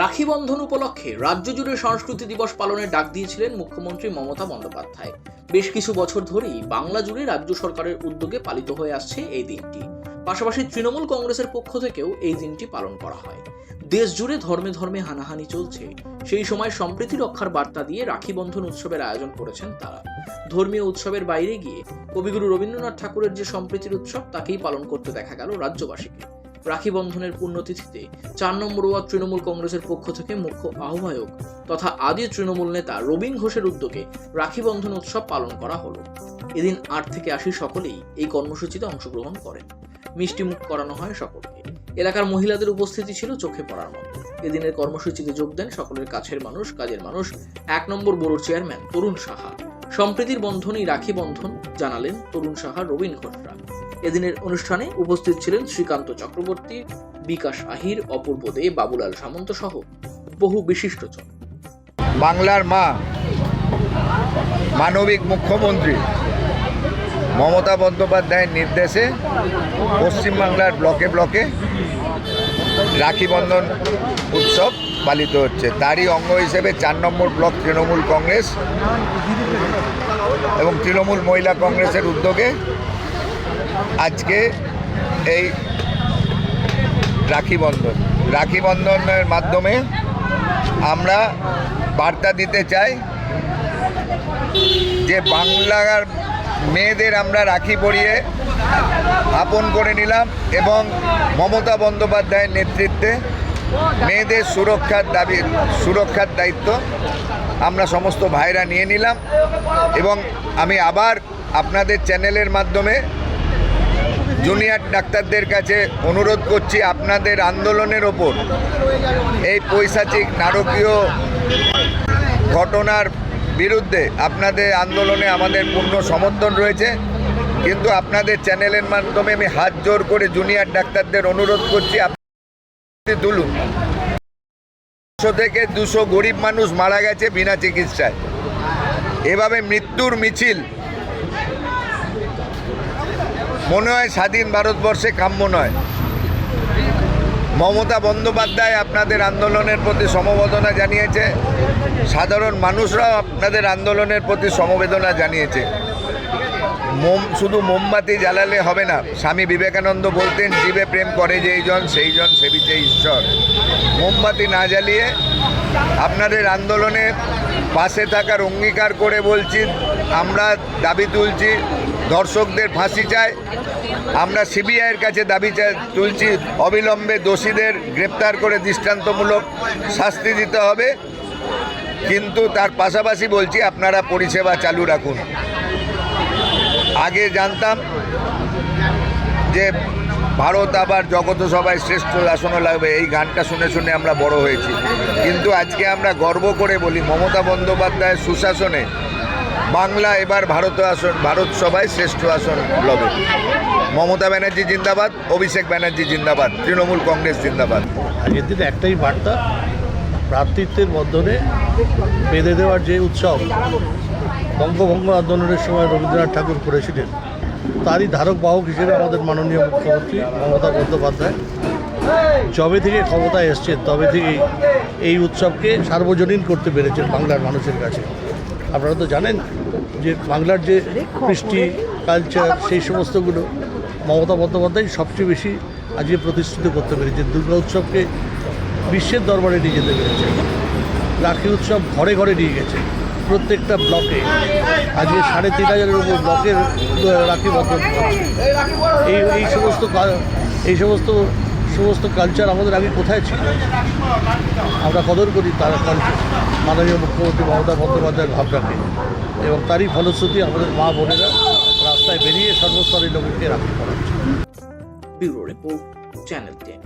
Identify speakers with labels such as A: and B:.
A: রাখি বন্ধন উপলক্ষে রাজ্য জুড়ে সংস্কৃতি দিবস পালনের ডাক দিয়েছিলেন মুখ্যমন্ত্রী মমতা বন্দ্যোপাধ্যায়। বেশ কিছু বছর ধরেই বাংলা জুড়ে রাজ্য সরকারের উদ্যোগে পালিত হয়ে আসছে এই দিনটি। পাশাপাশি তৃণমূল কংগ্রেসের পক্ষ থেকেও এই দিনটি পালন করা হয়। দেশ জুড়ে ধর্মে ধর্মে হানাহানি চলছে। সেই সময় সম্প্রীতি রক্ষার বার্তা দিয়ে রাখি বন্ধন উৎসবের আয়োজন করেছেন তারা। ধর্মীয় উৎসবের বাইরে গিয়ে কবিগুরু রবীন্দ্রনাথ ঠাকুরের যে সম্প্রীতির উৎসব, তাকেই পালন করতে দেখা গেল রাজ্যবাসীকে। রাখি বন্ধনের পুণ্যতিথিতে চার নম্বর ওয়ার্ড তৃণমূল কংগ্রেসের পক্ষ থেকে মুখ্য আহ্বায়ক তথা আদি তৃণমূল নেতা রবীন ঘোষের উদ্যোগে রাখি বন্ধন উৎসব পালন করা হলো। এদিন আট থেকে আশি সকলেই এই কর্মসূচিতে অংশগ্রহণ করেন। মিষ্টি মুখ করানো হয় সকলকে। এলাকার মহিলাদের উপস্থিতি ছিল চোখে পড়ার মতো। এদিনের কর্মসূচিতে যোগ দেন সকলের কাছের মানুষ, কাজের মানুষ। এক number board chairman Tarun Saha. সম্প্রীতির বন্ধনই রাখি বন্ধন জানালেন তরুণ সাহা, রবীন ঘোষরা। এদিনের অনুষ্ঠানে উপস্থিত ছিলেন শ্রীকান্ত চক্রবর্তী বিকাশ আহির অপূর্ব দে, বাবুলাল সামন্ত সহ বহু বিশিষ্টজন
B: বাংলার মা, মানবিক মুখ্যমন্ত্রী মমতা বন্দ্যোপাধ্যায়ের নির্দেশে পশ্চিমবাংলার ব্লকে ব্লকে রাখি বন্ধন উৎসব পালিত হচ্ছে। তারই অঙ্গ হিসেবে চার নম্বর ব্লক তৃণমূল কংগ্রেস এবং তৃণমূল মহিলা কংগ্রেসের উদ্যোগে আজকে এই রাখি বন্ধন। রাখি বন্ধনের মাধ্যমে আমরা বার্তা দিতে চাই যে বাংলার মেয়েদের আমরা রাখি পরিয়ে আপন করে নিলাম এবং মমতা বন্দ্যোপাধ্যায়ের নেতৃত্বে মেয়েদের সুরক্ষার দাবি, সুরক্ষার দায়িত্ব আমরা সমস্ত ভাইরা নিয়ে নিলাম এবং আমি আবার আপনাদের চ্যানেলের মাধ্যমে জুনিয়র ডাক্তারদের কাছে অনুরোধ করছি আপনাদের আন্দোলনের ওপর। এই পৈশাচিক নারকীয় ঘটনার বিরুদ্ধে আপনাদের আন্দোলনে আমাদের পূর্ণ সমর্থন রয়েছে। কিন্তু আপনাদের চ্যানেলের মাধ্যমে আমি হাত জোর করে জুনিয়র ডাক্তারদের অনুরোধ করছি, আপনি তুলুন। দুশো থেকে দুশো গরিব মানুষ মারা গেছে বিনা চিকিৎসায়। এভাবে মৃত্যুর মিছিল মনে হয় স্বাধীন ভারতবর্ষে কাম্য নয়। মমতা বন্দ্যোপাধ্যায় আপনাদের আন্দোলনের প্রতি সমবেদনা জানিয়েছে। সাধারণ মানুষরাও আপনাদের আন্দোলনের প্রতি সমবেদনা জানিয়েছে। মোম, শুধু মোমবাতি জ্বালালে হবে না। স্বামী বিবেকানন্দ বলতেন, জীবে প্রেম করে যেই জন, সেই জন সেবিছে ঈশ্বর। মোমবাতি না জ্বালিয়ে আপনাদের আন্দোলনে পাশে থাকার অঙ্গীকার করে বলছি, আমরা দাবি তুলছি, দর্শকদের ফাঁসি চাই, আমরা সিবিআইয়ের কাছে দাবি তুলছি, অবিলম্বে দোষীদের গ্রেপ্তার করে দৃষ্টান্তমূলক শাস্তি দিতে হবে। কিন্তু তার পাশাপাশি বলছি, আপনারা পরিষেবা চালু রাখুন। জানতাম যে ভারত আবার জগত সবাই শ্রেষ্ঠ আসনও লাগবে। এই গানটা শুনে শুনে আমরা বড় হয়েছি। কিন্তু আজকে আমরা গর্ব করে বলি, মমতা বন্দ্যোপাধ্যায়ের সুশাসনে বাংলা এবার ভারত আসন, ভারত সবাই শ্রেষ্ঠ আসন লবে। মমতা ব্যানার্জি জিন্দাবাদ, অভিষেক ব্যানার্জি জিন্দাবাদ, তৃণমূল কংগ্রেস জিন্দাবাদ।
C: আগের দিন একটাই বার্তা ভ্রাতৃত্বের বন্ধনে বেঁধে দেওয়ার যে উৎসব বঙ্গভঙ্গ আন্দোলনের সময় রবীন্দ্রনাথ ঠাকুর করেছিলেন তারই ধারক বাহক হিসেবে আমাদের মাননীয় মুখ্যমন্ত্রী মমতা বন্দ্যোপাধ্যায়। যবে থেকে ক্ষমতায় এসছেন, তবে থেকেই এই উৎসবকে সার্বজনীন করতে পেরেছেন বাংলার মানুষের কাছে। আপনারা তো জানেন যে বাংলার যে কৃষ্টি, কালচার, সেই সমস্তগুলো মমতা বন্দ্যোপাধ্যায় সবচেয়ে বেশি আজকে প্রতিষ্ঠিত করতে পেরেছেন। দুর্গা উৎসবকে বিশ্বের দরবারে নিয়ে যেতে পেরেছে রাখি উৎসব ঘরে ঘরে নিয়ে গেছে প্রত্যেকটা ব্লকে আজকে সাড়ে তিন হাজারের উপর ব্লকের রাখি বন্ধন এই এই সমস্ত এই সমস্ত সমস্ত কালচার আমাদের আগে কোথায় ছিল? আমরা কদর করি তার কালচার মাননীয় মুখ্যমন্ত্রী মমতা বন্দ্যোপাধ্যায়ের ভাবনাকে। এবং তারই ফলশ্রুতি আমাদের মা বোনেরা রাস্তায় বেরিয়ে সর্বস্তরের লোককে রাখি করাচ্ছে।
A: Bureau report, channel ten.